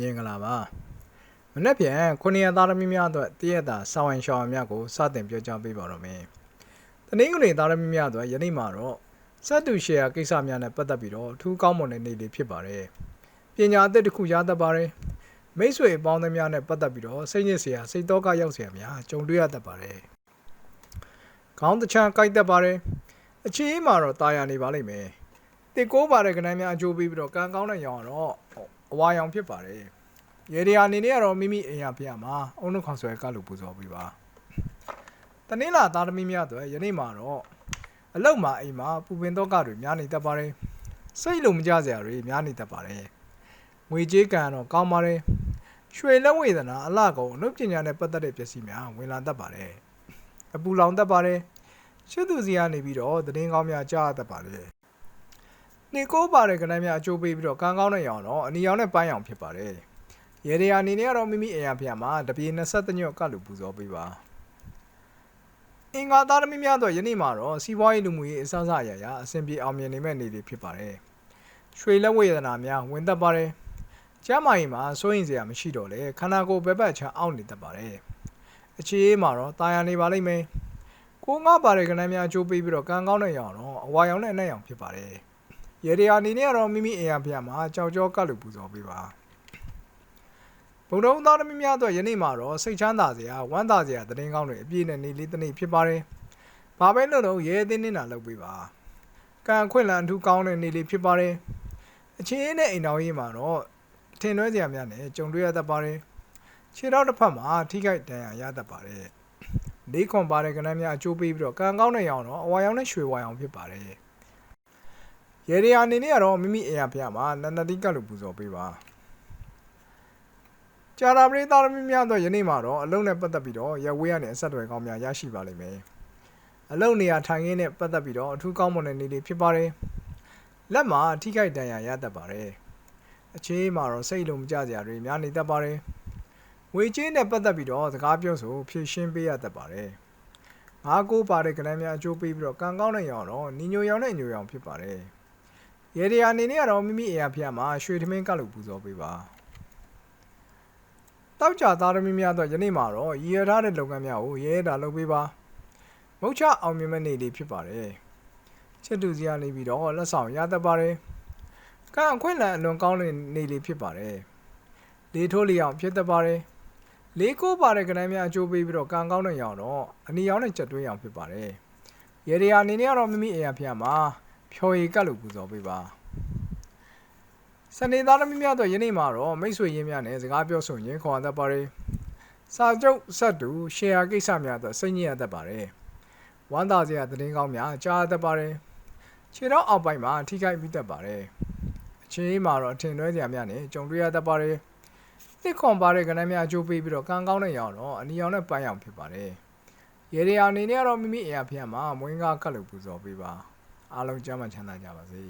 မြင်္ဂလာပါမနေ့ပြန်ခုနှစ်ရက်သားသမီးများအတွက်တည့်ရတာစာဝန်ရှောင်းများကိုစတင်ပြောကြားပေးပါတော့မယ်တနင်္ဂနွေသားသမီးများအတွက်ယနေ့မှာတော့စက်တူရှယ်ယာကိစ္စများနဲ့ပတ်သက်ပြီးတော့အထူးကောင်းမွန်တဲ့နေ့လေးဖြစ်ပါတယ်ပညာအသစ်တစ်ခုရတတ်ပါတယ်မိတ်ဆွေအပေါင်းအသင်းများနဲ့ပတ်သက်ပြီးတော့စိတ်ညစ်စရာစိတ်တော့ကရောက်စရာများကြုံတွေ့ရတတ်ပါတယ်ခေါင်းတချမ်းကြိုက်တတ်ပါတယ်အချင်းအင်းမှာတော့တာယာနေပါလိမ့်မယ်တစ်ကိုးပါတဲ့ကဏ္ဍများအကျိုးပေးပြီးတော့ကံကောင်းတဲ့ရောင်ကတော့ အဝါရောင်ဖြစ်ပါတယ်ရေဒီယာအနေနဲ့ကတော့မိမိအိမ်ရဖျားမှာအုံနှုတ်ခေါင်ဆွဲကလို့ပူဇော်ပေးပါတနင်္လာသားသမီးများအတွက်ယနေ့မှာတော့အလောက်မှာအိမ်မှာပူပင်တော့ကတွေများနေတတ်ပါတယ်စိတ်လုံးမကြစရာတွေများနေတတ်ပါတယ်ငွေကြေးကံတော့ကောင်းပါတယ်ရွှေလက်ဝေဒနာအလှကုန်အနုပညာနဲ့ပတ်သက်တဲ့ပစ္စည်းများဝင်လာတတ်ပါတယ်အပူလောင်တတ်ပါတယ်ရှစ်သူစီကနေပြီးတော့သတင်းကောင်းများကြားရတတ်ပါတယ် နေကိုပါတဲ့ကဏ္ဍများအကျိုးပေးပြီးတော့ကံကောင်းတဲ့ရောင်တော့အနီရောင်နဲ့ပန်းရောင်ဖြစ်ပါတယ်။ရေဒီယာအနေနဲ့ကတော့မိမိအိမ်ရဖျားမှာတပြေ23ညွတ်ကလူပူဇော်ပေးပါ။အင်္ဂါသားသမီးများတော့ယနေ့မှာတော့စီးပွားရေးလူမှုရေးအစအစအရာရာအဆင်ပြေအောင်မြင်နေမဲ့နေ့တွေဖြစ်ပါတယ်။ရွှေလက်ဝေဒနာများဝင်သက်ပါတယ်။ကျမ်းမာရေးမှာစိုးရင်စရာမရှိတော့လေခန္ဓာကိုယ်ဘက်ဘက်ချမ်းအောင့်နေတတ်ပါတယ်။အခြေအေးမှာတော့တာယာနေပါလိမ့်မယ်။ကိုငါပါတဲ့ကဏ္ဍများအကျိုးပေးပြီးတော့ကံကောင်းတဲ့ရောင်တော့အဝါရောင်နဲ့အနက်ရောင်ဖြစ်ပါတယ်။ ရေဒီယာအနေနဲ့ကတော့မိမိအိမ်ရဖျားမှာကြောက်ကြောကလူပူဇော်ပေးပါဘုံတော်သားသမီးများအတွက်ယနေ့မှာတော့စိတ်ချမ်းသာစရာဝမ်းသာစရာသတင်းကောင်းတွေအပြည့်နဲ့နေလေးတစ်နေ့ဖြစ်ပါတယ်။ဘာပဲလို့တော့ရဲအသင်းနေတာလုပ်ပေးပါ။ကံအခွင့်အလမ်းအထူးကောင်းတဲ့နေလေးဖြစ်ပါတယ်။အချင်းအင်းနဲ့အိမ်တော်ရေးမှာတော့ထင်လွဲစရာများနဲ့ကြုံတွေ့ရတတ်ပါတယ်။ခြေတော်တစ်ဖက်မှာထိခိုက်ဒဏ်ရာရတတ်ပါတယ်။လေးခွန်ပါတဲ့ကဏ္ဍများအကျိုးပေးပြီးတော့ကံကောင်းတဲ့ရောင်တော့အဝါရောင်နဲ့ရွှေဝါရောင်ဖြစ်ပါတယ်။ ရေဒီယာအနေနဲ့ကတော့မိမိအိမ်ရဖျားမှာနန္ဒတိကလို့ပူဇော်ပေးပါကြာတာပရိသတ်သမီးများတော့ယနေ့မှာတော့အလုံးနဲ့ပတ်သက်ပြီးတော့ရဝေးရနဲ့အဆက်အသွယ်ကောင်းများရရှိပါလိမ့်မယ်အလုံးနေရာထိုင်ခင်းနဲ့ပတ်သက်ပြီးတော့အထူးကောင်းမွန်တဲ့နေ့လေးဖြစ်ပါတယ်လက်မှာထိခိုက်ဒဏ်ရာရတတ်ပါတယ်အခြေမှာတော့စိတ်လုံးမကြစရာတွေများနေတတ်ပါတယ်ငွေကြေးနဲ့ပတ်သက်ပြီးတော့စကားပြောဆိုဖြည့်ရှင်းပေးရတတ်ပါတယ်ငါးကိုပါတဲ့ကဏ္ဍများအကျိုးပေးပြီးတော့ကံကောင်းတဲ့ရောင်တော့ညီညိုရောင်နဲ့ညိုရောင်ဖြစ်ပါတယ် ရေဒီယာအနေနဲ့ကတော့မိမိအိမ်ရဖျားမှာရွှေသမင်းကလို့ပူဇော်ပေးပါတောက်ကြသားသမီးများတော့ယနေ့မှာတော့ရည်ရထားတဲ့လုပ်ငန်းများကိုရဲရဲတာလုပ်ပေးပါမုတ်ချအောင်မြင်မဲ့နေ့လေးဖြစ်ပါတယ်ချစ်တူစီကနေပြီးတော့လက်ဆောင်ရတတ်ပါတယ်ကံအခွင့်အလမ်းအလွန်ကောင်းတဲ့နေ့လေးဖြစ်ပါတယ်လေးထိုးလေးအောင်ဖြစ်တတ်ပါတယ်လေးကိုပါတဲ့ကဏ္ဍများအကျိုးပေးပြီးတော့ကံကောင်းတဲ့ရောင်တော့အနီရောင်နဲ့ချက်တွင်းရောင်ဖြစ်ပါတယ်ရေဒီယာအနေနဲ့ကတော့မိမိအိမ်ရဖျားမှာ ဖြော်ရည်ကတ်လို့ပူဇော်ပေးပါစနေသားသမီးများတော့ယနေ့မှာတော့မိတ်ဆွေရင်းများနဲ့စကားပြောဆိုရင်ခေါ်တတ်ပါတယ်စာကျုပ်ဆက်တူရှယ်ယာကိစ္စများတော့စိတ်ညစ်ရတတ်ပါတယ်ဝမ်းသာစရာသတင်းကောင်းများကြားတတ်ပါတယ်ခြေတော့အောက်ပိုင်းမှာထိခိုက်ပြီးတတ်ပါတယ်အချင်းကြီးမှာတော့အထင်လွဲစရာများနဲ့ကြုံတွေ့ရတတ်ပါတယ်တစ်ခွန်ပါတဲ့ကဏ္ဍများအကျိုးပေးပြီးတော့ကံကောင်းတဲ့ရောင်တော့အနီရောင်နဲ့ပန်းရောင်ဖြစ်ပါတယ်ရေဒီယာအနေနဲ့ကတော့မိမိအိမ်အဖေမှာမွေးကားကတ်လို့ပူဇော်ပေးပါ အားလုံးကျမ်းမှချမ်းသာကြပါစေ